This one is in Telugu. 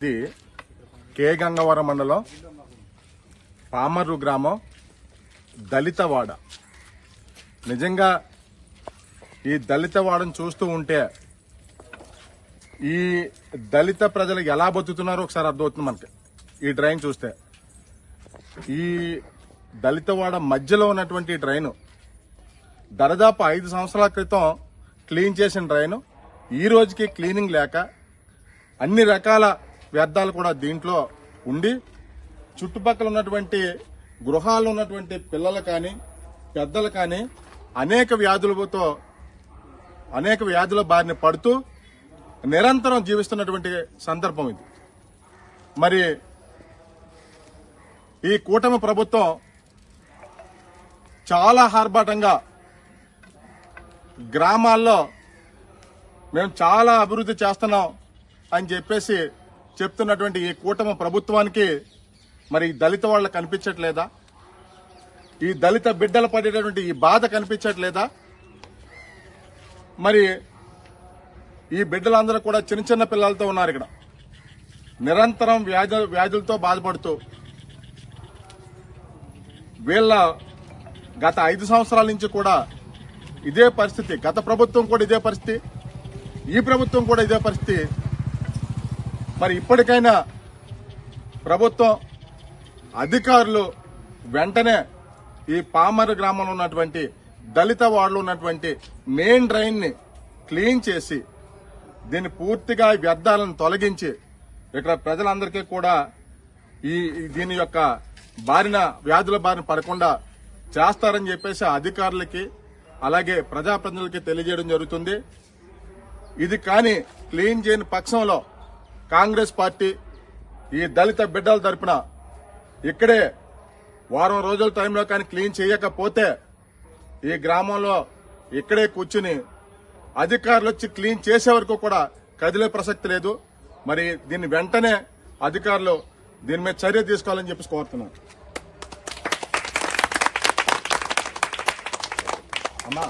ఇది కే. గంగవరం మండలం పామర్రు గ్రామం దళితవాడ. నిజంగా ఈ దళితవాడను చూస్తూ ఉంటే ఈ దళిత ప్రజలు ఎలా బతుకుతున్నారో ఒకసారి అర్థమవుతుంది మనకి. ఈ డ్రైన్ చూస్తే. ఈ దళితవాడ మధ్యలో ఉన్నటువంటి డ్రైన్ దాదాపు ఐదు సంవత్సరాల క్రితం క్లీన్ చేసిన డ్రైన్. ఈ రోజుకి క్లీనింగ్ లేక అన్ని రకాల వ్యర్థాలు కూడా దీంట్లో ఉండి చుట్టుపక్కల ఉన్నటువంటి గృహాల్లో ఉన్నటువంటి పిల్లలు కానీ పెద్దలు కానీ అనేక వ్యాధులతో అనేక వ్యాధుల బారిన పడుతూ నిరంతరం జీవిస్తున్నటువంటి సందర్భం ఇది. మరి ఈ కూటమి ప్రభుత్వం చాలా ఆర్భాటంగా గ్రామాల్లో మేము చాలా అభివృద్ధి చేస్తున్నాం అని చెప్పేసి చెప్తున్నటువంటి ఈ కూటమి ప్రభుత్వానికి మరి దళిత వాళ్ళ కనిపించట్లేదా? ఈ దళిత బిడ్డలు పడేటటువంటి ఈ బాధ కనిపించట్లేదా? మరి ఈ బిడ్డలందరూ కూడా చిన్న చిన్న పిల్లలతో ఉన్నారు ఇక్కడ. నిరంతరం వ్యాధు వ్యాధులతో బాధపడుతూ వీళ్ళ గత ఐదు సంవత్సరాల నుంచి కూడా ఇదే పరిస్థితి. గత ప్రభుత్వం కూడా ఇదే పరిస్థితి. ఈ ప్రభుత్వం కూడా ఇదే పరిస్థితి. మరి ఇప్పటికైనా ప్రభుత్వం అధికారులు వెంటనే ఈ పామర గ్రామంలో ఉన్నటువంటి దళిత వార్డులో ఉన్నటువంటి మెయిన్ డ్రైన్ని క్లీన్ చేసి దీన్ని పూర్తిగా వ్యర్థాలను తొలగించి ఇక్కడ ప్రజలందరికీ కూడా ఈ ఈ దీని యొక్క బారిన వ్యాధుల బారిన పడకుండా చేస్తారని చెప్పేసి అధికారులకి అలాగే ప్రజాప్రతినిధులకి తెలియజేయడం జరుగుతుంది. ఇది కానీ క్లీన్ చేయని పక్షంలో కాంగ్రెస్ పార్టీ ఈ దళిత బిడ్డల తరపున ఇక్కడే వారం రోజుల టైంలో కానీ క్లీన్ చేయకపోతే ఈ గ్రామంలో ఇక్కడే కూర్చుని అధికారులు వచ్చి క్లీన్ చేసే వరకు కూడా కదిలే ప్రసక్తి లేదు. మరి దీన్ని వెంటనే అధికారులు దీని మీద చర్య తీసుకోవాలని చెప్పి కోరుతున్నాను అమ్మా.